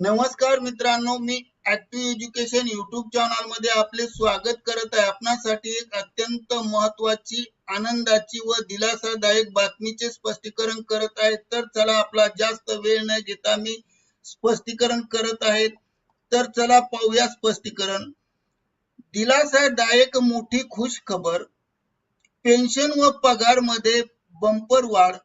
नमस्कार मित्रांनो मी ऍक्टिव्ह एज्युकेशन युट्यूब चॅनलमध्ये आपले स्वागत करत आहे. आपणासाठी एक अत्यंत महत्वाची आनंदाची व दिलासादायक बातमीचे स्पष्टीकरण करत आहे. तर चला आपला जास्त वेळ न घेता मी स्पष्टीकरण करत आहे. तर चला पाहूया स्पष्टीकरण. दिलासादायक मोठी खुश खबर पेन्शन व पगारमध्ये बंपर वाढ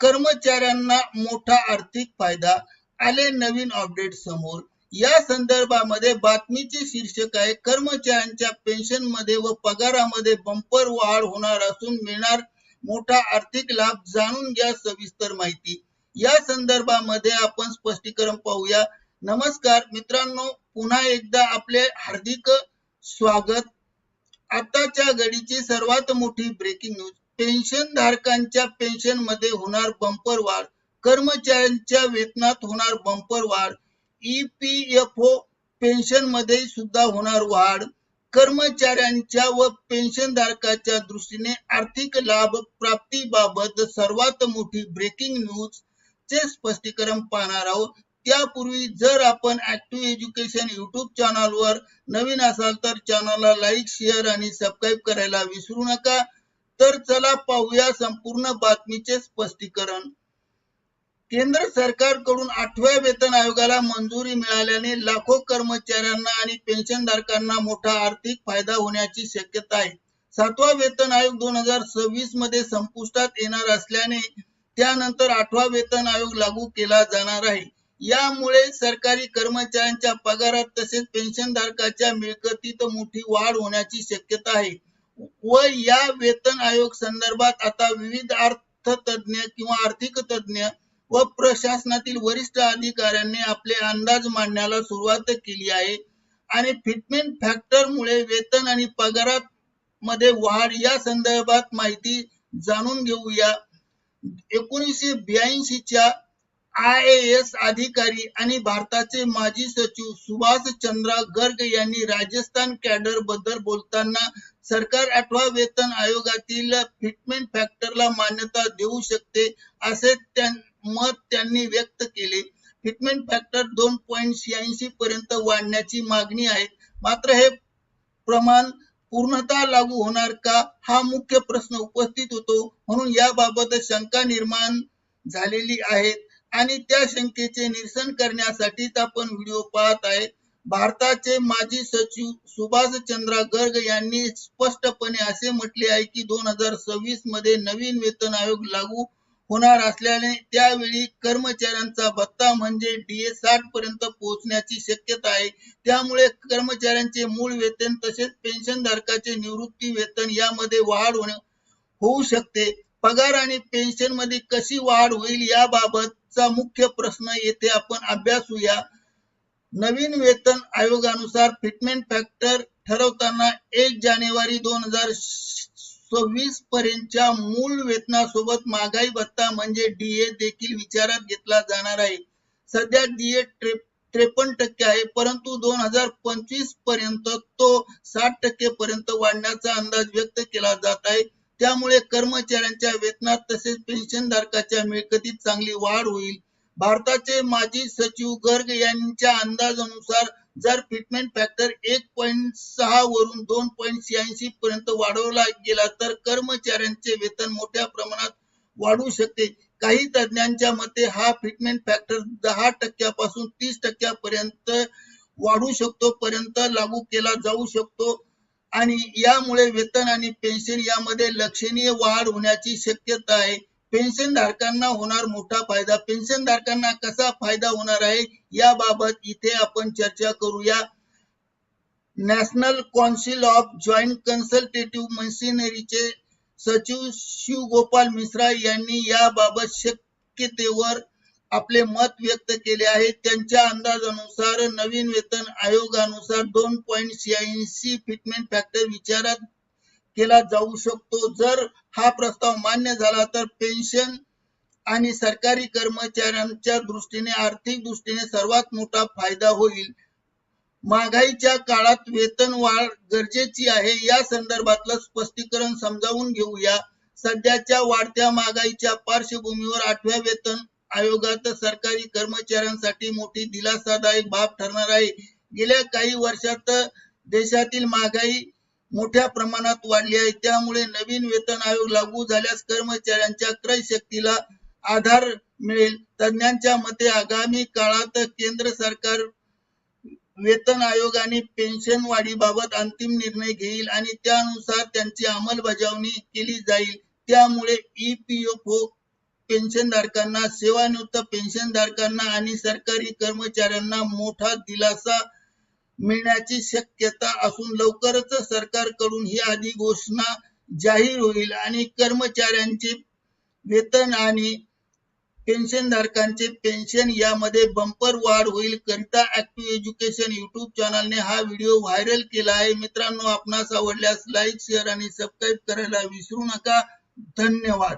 कर्मचाऱ्यांना मोठा आर्थिक फायदा आले नवीन अपडेट समोर. या संदर्भामध्ये बातमीचे शीर्षक आहे कर्मचाऱ्यांच्या पेन्शनमध्ये व पगारामध्ये बंपर वाढ होणार असून मिळणार मोठा आर्थिक लाभ जाणून घ्या सविस्तर माहिती. या संदर्भामध्ये आपण स्पष्टीकरण पाहूया. नमस्कार मित्रांनो पुन्हा एकदा आपले हार्दिक स्वागत. आताच्या घडीची सर्वात मोठी ब्रेकिंग न्यूज पेन्शन धारकांच्या पेन्शनमध्ये होणार बंपर वाढ. कर्मचाऱ्यांच्या वेतनात होणार बंपर वाढ. ईपीएफओ पेन्शनमध्ये सुद्धा होणार वाढ. कर्मचाऱ्यांच्या व पेन्शन धारकाच्या दृष्टीने आर्थिक लाभ प्राप्तीबाबत सर्वात मोठी ब्रेकिंग न्यूज चे स्पष्टीकरण पाहणार आहोत. त्यापूर्वी जर आपण ऍक्टिव्ह एज्युकेशन युट्यूब चॅनलवर नवीन असाल तर चॅनलला लाईक शेअर आणि सबस्क्राईब करायला विसरू नका. तर चला पाहूया संपूर्ण बातमीचे स्पष्टीकरण. केंद्र सरकारकडून आठव्या वेतन आयोगाला मंजुरी मिळाल्याने लाखो कर्मचाऱ्यांना आणि पेन्शनधारकांना मोठा आर्थिक फायदा होण्याची शक्यता आहे. सातवा वेतन आयोग दोन हजार सव्वीसमध्ये संपुष्टात येणार असल्याने त्यानंतर आठवा वेतन आयोग लागू केला जाणार आहे. यामुळे सरकारी कर्मचाऱ्यांच्या पगारात तसेच पेन्शनधारकाच्या मिळकतीत मोठी वाढ होण्याची शक्यता आहे. व या वेतन आयोग संदर्भात आता विविध अर्थतज्ञ किंवा आर्थिक तज्ञ व प्रशासनातील वरिष्ठ अधिकाऱ्यांनी आपले अंदाज मांडण्याला सुरुवात केली आहे. आणि फिटमेंट फॅक्टर मुळे वेतन आणि पगारात मध्ये वाढ या संदर्भात माहिती जाणून घेऊया. एकोणीसशे ब्याऐंशीच्या आय एस अधिकारी आणि भारताचे माजी सचिव सुभाष चंद्रा गर्ग यांनी राजस्थान कॅडरबद्दल बोलताना सरकार आठवा वेतन आयोगातील फिटमेंट फॅक्टरला मान्यता देऊ शकते असे मत त्यांनी व्यक्त केले. फिटमेंट फॅक्टर दोन पॉईंट शहाऐंशी पर्यंत वाढण्याची मागणी आहे. मात्र हे प्रमाण पूर्णतः लागू होणार का? हा मुख्य प्रश्न उपस्थित होतो. म्हणून याबाबत शंका निर्माण झालेली आहे. आणि त्या शंकेचे निरसन करण्यासाठीच आपण व्हिडिओ पाहत आहे. भारताचे माजी सचिव सुभाष चंद्रा गर्ग यांनी स्पष्टपणे असे म्हटले आहे की दोन हजार सव्वीसमध्ये नवीन वेतन आयोग लागू होणार असल्याने त्यावेळी कर्मचाऱ्यांचा भत्ता म्हणजे डीए साठ पर्यंत पोहोचण्याची शक्यता आहे. त्यामुळे कर्मचाऱ्यांचे मूळ वेतन तसेच पेन्शन धारकाचे निवृत्ती वेतन यामध्ये वाढ होणे होऊ शकते. पगार आणि पेन्शनमध्ये कशी वाढ होईल याबाबतचा मुख्य प्रश्न येथे आपण अभ्यासूया. नवीन वेतन आयोगानुसार फिटमेंट फॅक्टर ठरवताना एक जानेवारी दोन हजार सव्वीस पर्यंतच्या मूळ वेतनासोबत महागाई भत्ता म्हणजे डीए देखील विचारात घेतला जाणार आहे. सध्या डीए त्रेपन्न टक्के आहे परंतु दोन हजार पंचवीसपर्यंत तो साठ टक्के पर्यंत वाढण्याचा अंदाज व्यक्त केला जात आहे. त्यामुळे कर्मचाऱ्यांच्या वेतनात तसेच पेन्शन धारकाच्या मिळकतीत चांगली वाढ होईल. भारताचे माजी सचिव गर्ग यांच्या अंदाजानुसार जर फिटमेंट फॅक्टर एक पॉईंट सहा वरून दोन पॉईंट शहाऐंशी पर्यंत वाढवला गेला तर कर्मचाऱ्यांचे वेतन मोठ्या प्रमाणात वाढू शकते. काही तज्ञांच्या मते हा फिटमेंट फॅक्टर दहा टक्क्यापासून तीस टक्क्यापर्यंत वाढू शकतो पर्यंत लागू केला जाऊ शकतो. आणि यामुळे वेतन आणि पेन्शन यामध्ये लक्षणीय वाढ होण्याची शक्यता आहे. पेन्शन धारकांना होणार मोठा फायदा. पेन्शन धारकांना कसा फायदा होणार आहे याबाबत इथे आपण चर्चा करूया. National council of joint consultative मशिनरीचे सचिव शिवगोपाल मिश्रा यांनी याबाबत शक्यतेवर आपले मत व्यक्त केले आहे. त्यांच्या अंदाजानुसार नवीन वेतन आयोगानुसार दोन पॉईंट शहाऐंशी फिटमेंट फॅक्टर विचारात केला जाऊ शकतो. जर हा प्रस्ताव मान्य झाला तर पेन्शन आणि सरकारी कर्मचाऱ्यांच्या दृष्टीने आर्थिक दृष्टीने सर्वात मोठा फायदा होईल. महागाईच्या काळात वेतन वाढ गरजेची आहे. या संदर्भातलं स्पष्टीकरण समजावून घेऊया. सध्याच्या वाढत्या महागाईच्या पार्श्वभूमीवर आठव्या वेतन आयोगात सरकारी कर्मचाऱ्यांसाठी मोठी दिलासादायक बाब ठरणार आहे. गेल्या काही वर्षात देशातील महागाई मोठ्या प्रमाणात वाढली आहे. त्यामुळे नवीन वेतन आयोग लागू झाल्यास कर्मचाऱ्यांच्या क्रय शक्तीला आधार मिळेल. तज्ञांच्या मते आगामी काळात केंद्र सरकार वेतन आयोग आणि पेन्शन वाढीबाबत अंतिम निर्णय घेईल आणि त्यानुसार त्यांची अंमलबजावणी केली जाईल. त्यामुळे ईपीएफओ पेन्शनधारकांना सेवानिवृत्त पेन्शनधारकांना आणि सरकारी कर्मचाऱ्यांना मोठा दिलासा मिळण्याची शक्यता असून लवकरच सरकारकडून ही आधी घोषणा जाहीर होईल आणि कर्मचाऱ्यांचे वेतन आणि पेन्शनधारकांचे पेन्शन यामध्ये बंपर वाढ होईल करिता ऍक्टिव्ह एज्युकेशन युट्यूब चॅनलने हा व्हिडिओ व्हायरल केला आहे. मित्रांनो आपणास आवडल्यास लाईक शेअर आणि सबस्क्राईब करायला विसरू नका. धन्यवाद.